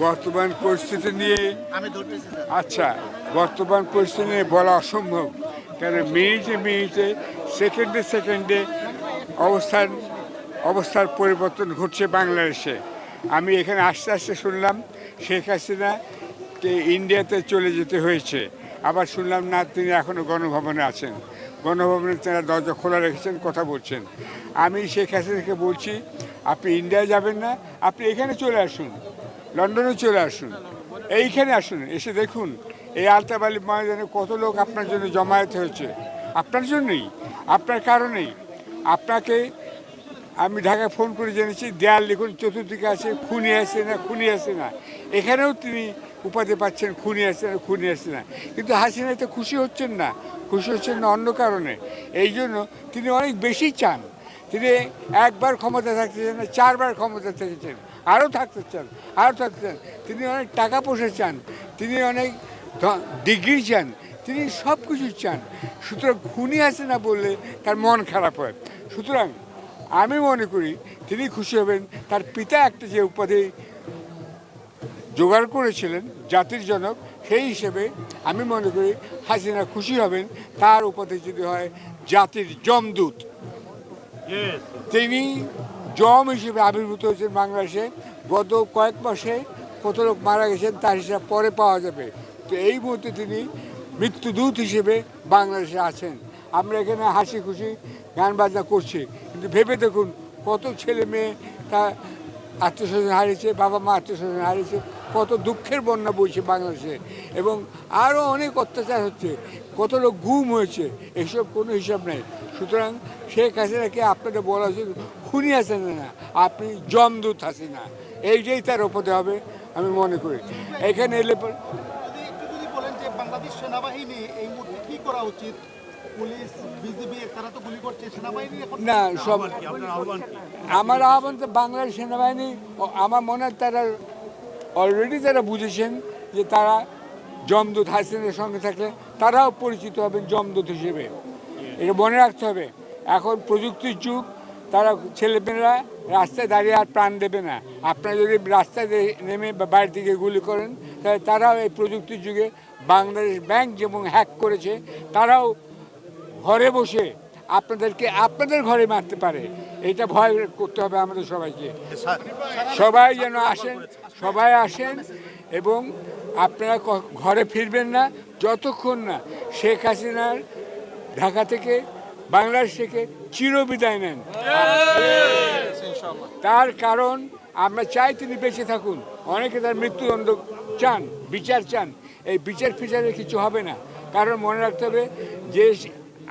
বর্তমান পরিস্থিতি নিয়ে আমি আচ্ছা বর্তমান পরিস্থিতি নিয়ে বলা অসম্ভব। কারণ মিনিটে মিনিটে সেকেন্ডে সেকেন্ডে অবস্থান অবস্থার পরিবর্তন ঘটছে বাংলাদেশে। আমি এখানে আস্তে আস্তে শুনলাম শেখ হাসিনা ইন্ডিয়াতে চলে যেতে হয়েছে। আবার শুনলাম না তিনি এখনও গণভবনে আছেন। গণভবনে তারা দরজা খোলা রেখেছেন কথা বলছেন। আমি শেখ হাসিনাকে বলছি আপনি ইন্ডিয়া যাবেন না আপনি এখানে চলে আসুন। লন্ডনে চলে আসুন। এইখানে আসুন, এসে দেখুন, এই আলতাবালি ময়দানে কত লোক আপনার জন্য জমায়েত হয়েছে। আপনার জন্যই, আপনার কারণেই। আপনাকে আমি ঢাকায় ফোন করে জেনেছি দেয়াল লিখুন চতুর্দিকে আছে, খুনি আসে না, খুনি আসে না। এখানেও তিনি উপাধি পাচ্ছেন, খুনি আসে না, খুনি আসে না। কিন্তু হাসিনাতে খুশি হচ্ছেন না, খুশি হচ্ছেন না অন্য কারণে। এই জন্য তিনি অনেক বেশি চান। তিনি একবার ক্ষমতা থাকতে চান না, চারবার ক্ষমতা থেকেছেন। আরও থাকতে চান আরও থাকতে চান। তিনি অনেক টাকা পয়সা চান তিনি অনেক ডিগ্রি চান তিনি সব কিছু চান। সুতরাং খুনি আছে না বললে তার মন খারাপ হয়। সুতরাং আমি মনে করি তিনি খুশি হবেন। তার পিতা একটা যে উপাধি জোগাড় করেছিলেন জাতির জনক সেই হিসেবে আমি মনে করি হাসিনা খুশি হবেন। তার উপাধি যদি হয় জাতির জমদূত। তিনি জম হিসেবে আবির্ভূত হয়েছেন বাংলাদেশে। গত কয়েক মাসে কত লোক মারা গেছেন, তার হিসাব পরে পাওয়া যাবে। তো এই মুহূর্তে তিনি মৃত্যুদূত হিসেবে বাংলাদেশে আছেন। আমরা এখানে হাসি খুশি গান বাজনা করছি। কিন্তু ভেবে দেখুন, কত ছেলে মেয়ে তা আত্মীয় স্বজন হারিয়েছে, বাবা মা আত্মীয় স্বজন হারিয়েছে, কত দুঃখের বন্যা বইছে বাংলাদেশে। এবং আরও অনেক অত্যাচার হচ্ছে, কত লোক গুম হয়েছে, এসব কোনো হিসাব নেই। সুতরাং শেখ হাসিনাকে আপনাকে বলা উচিত খুনি আছেন না আপনি জমদূত হাসিনা। এইটাই তার উপদে হবে আমি মনে করি। এখানে এলে পর- যদি একটু যদি বলেন যে বাংলাদেশ সেনাবাহিনী এই মুহূর্তে কি করা উচিত? পুলিশ বিজিবি তারা তো গুলি করছে সেনাবাহিনী এখন না সব আমার আহ্বান তো বাংলার সেনাবাহিনী আমার মনে হয় তারা অলরেডি তারা বুঝেছেন যে তারা জমদূত হাসিনের সঙ্গে থাকলে তারাও পরিচিত হবেন জমদূত হিসেবে। এটা মনে রাখতে হবে। এখন প্রযুক্তির যুগ তারা ছেলেমেয়েরা রাস্তায় দাঁড়িয়ে আর প্রাণ দেবে না। আপনারা যদি রাস্তায় নেমে বাড়ির দিকে গুলি করেন তাহলে তারাও এই প্রযুক্তির যুগে বাংলাদেশ ব্যাংক যেমন হ্যাক করেছে তারাও ঘরে বসে আপনাদেরকে আপনাদের ঘরে মারতে পারে। এটা ভয় করতে হবে আমাদের সবাইকে। সবাই যেন আসেন সবাই আসেন এবং আপনারা ঘরে ফিরবেন না যতক্ষণ না শেখ হাসিনার ঢাকা থেকে বাংলাদেশ থেকে চিরবিদায় নেন। তার কারণ আমরা চাই তিনি বেঁচে থাকুন। অনেকে তার মৃত্যুদণ্ড চান, বিচার চান। এই বিচার ফিচারে কিছু হবে না। কারণ মনে রাখতে হবে যে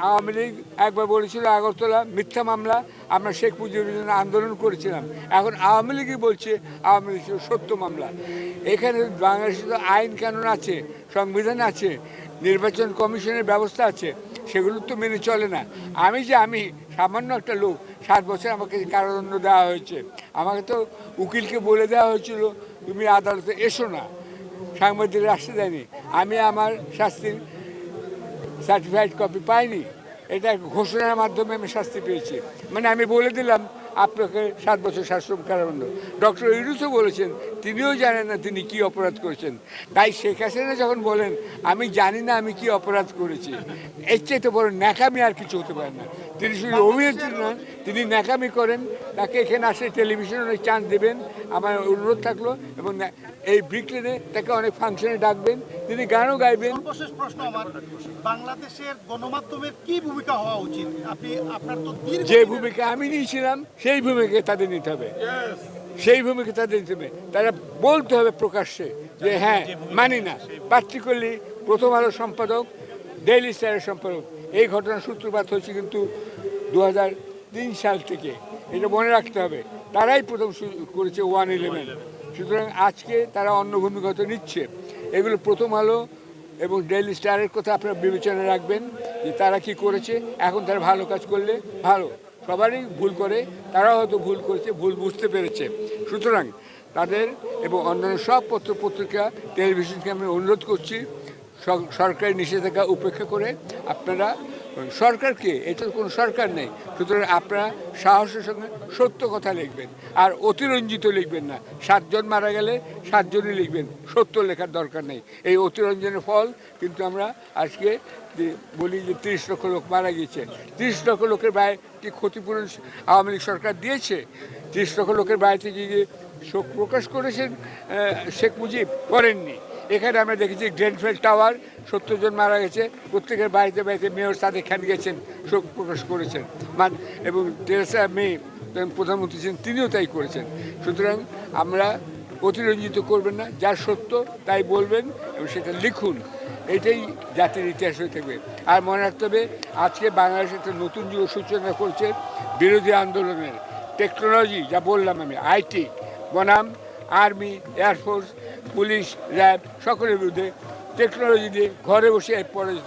আওয়ামী লীগ একবার বলেছিল, আগরতলা মিথ্যা মামলা, আমরা শেখ মুজিবুর জন্য আন্দোলন করেছিলাম। এখন আওয়ামী লীগই বলছে আওয়ামী লীগ ছিল সত্য মামলা। এখানে বাংলাদেশে তো আইন কানুন আছে, সংবিধান আছে, নির্বাচন কমিশনের ব্যবস্থা আছে। সেগুলো তো মেনে চলে না। আমি যে আমি সামান্য একটা লোক, সাত বছর আমাকে কারাদণ্ড দেওয়া হয়েছে। আমাকে তো উকিলকে বলে দেওয়া হয়েছিল, তুমি আদালতে এসো না। সাংবাদিকরা আসতে দেয়নি। আমি আমার শাস্তির সার্টিফাইড কপি পাইনি। এটা ঘোষণার মাধ্যমে আমি শাস্তি পেয়েছি। মানে আমি বলে দিলাম, আপনাকে সাত বছর শাসন কারাদণ্ড। ডক্টর ইউনুসও বলেছেন, তিনিও জানেন না তিনি কি অপরাধ করেছেন। তাই শেখ হাসিনা যখন বলেন, আমি জানি না আমি কি অপরাধ করেছি, এর চেয়ে তো বড় ন্যাকামি আর কিছু হতে পারে না। তিনি শুধু অভিনেত্রী নন তিনি ন্যাকামি করেন তাকে এখানে আসে টেলিভিশনে অনেক চান্স দেবেন আমার অনুরোধ থাকল এবং এই ব্রিকলেনে তাকে অনেক ফাংশনে ডাকবেন তিনি গানও গাইবেন। সর্বশেষ প্রশ্ন আমার বাংলাদেশের গণমাধ্যমের কি ভূমিকা হওয়া উচিত? আপনি আপনার তো যে ভূমিকা আমি নিয়েছিলাম সেই ভূমিকা তাদের নিতে হবে। সেই ভূমিকা তাদের নিতে হবে। তারা বলতে হবে প্রকাশ্যে যে হ্যাঁ মানি না। পার্টিকুলারলি প্রথম আলো সম্পাদক ডেইলি স্টারের সম্পাদক। এই ঘটনার সূত্রপাত হয়েছে কিন্তু দু হাজার তিন সাল থেকে। এটা মনে রাখতে হবে। তারাই প্রথম করেছে ওয়ান ইলেভেন। সুতরাং আজকে তারা অন্য ভূমিকা হয়তো নিচ্ছে। এগুলো প্রথম আলো এবং ডেইলি স্টারের কথা আপনারা বিবেচনা রাখবেন যে তারা কি করেছে। এখন তারা ভালো কাজ করলে ভালো। সবারই ভুল করে, তারাও হয়তো ভুল করেছে, ভুল বুঝতে পেরেছে। সুতরাং তাদের এবং অন্যান্য সব পত্র পত্রিকা টেলিভিশনকে আমি অনুরোধ করছি সরকারি নিষেধাজ্ঞা উপেক্ষা করে আপনারা সরকারকে এটা কোনো সরকার নেই। সুতরাং আপনারা সাহসের সঙ্গে সত্য কথা লিখবেন। আর অতিরঞ্জিত লিখবেন না। সাতজন মারা গেলে সাতজনই লিখবেন। সত্য লেখার দরকার নেই। এই অতিরঞ্জনের ফল কিন্তু আমরা আজকে বলি যে তিরিশ লক্ষ লোক মারা গিয়েছে। তিরিশ লক্ষ লোকের ব্যয় কি ক্ষতিপূরণ আওয়ামী লীগ সরকার দিয়েছে? তিরিশ লক্ষ লোকের ব্যয় থেকে গিয়ে শোক প্রকাশ করেছেন শেখ মুজিব, করেননি। এখানে আমরা দেখেছি গ্রেনফেল টাওয়ার, সত্তর জন মারা গেছে। প্রত্যেকের বাড়িতে বাড়িতে মেয়র সাদেক খান গেছেন, শোক প্রকাশ করেছেন। মান এবং তেরেসা মে প্রধানমন্ত্রী ছিলেন, তিনিও তাই করেছেন। সুতরাং আমরা অতিরঞ্জিত করবেন না, যা সত্য তাই বলবেন এবং সেটা লিখুন। এটাই জাতির ইতিহাস হয়ে থাকবে। আর মনে রাখতে হবে, আজকে বাংলাদেশ একটা নতুন যুগ সূচনা করছে বিরোধী আন্দোলনের। টেকনোলজি, যা বললাম আমি, আইটি, বনাম আর্মি এয়ারফোর্স পুলিশ র্যাব সকলের বিরুদ্ধে টেকনোলজি দিয়ে ঘরে বসে পড়ে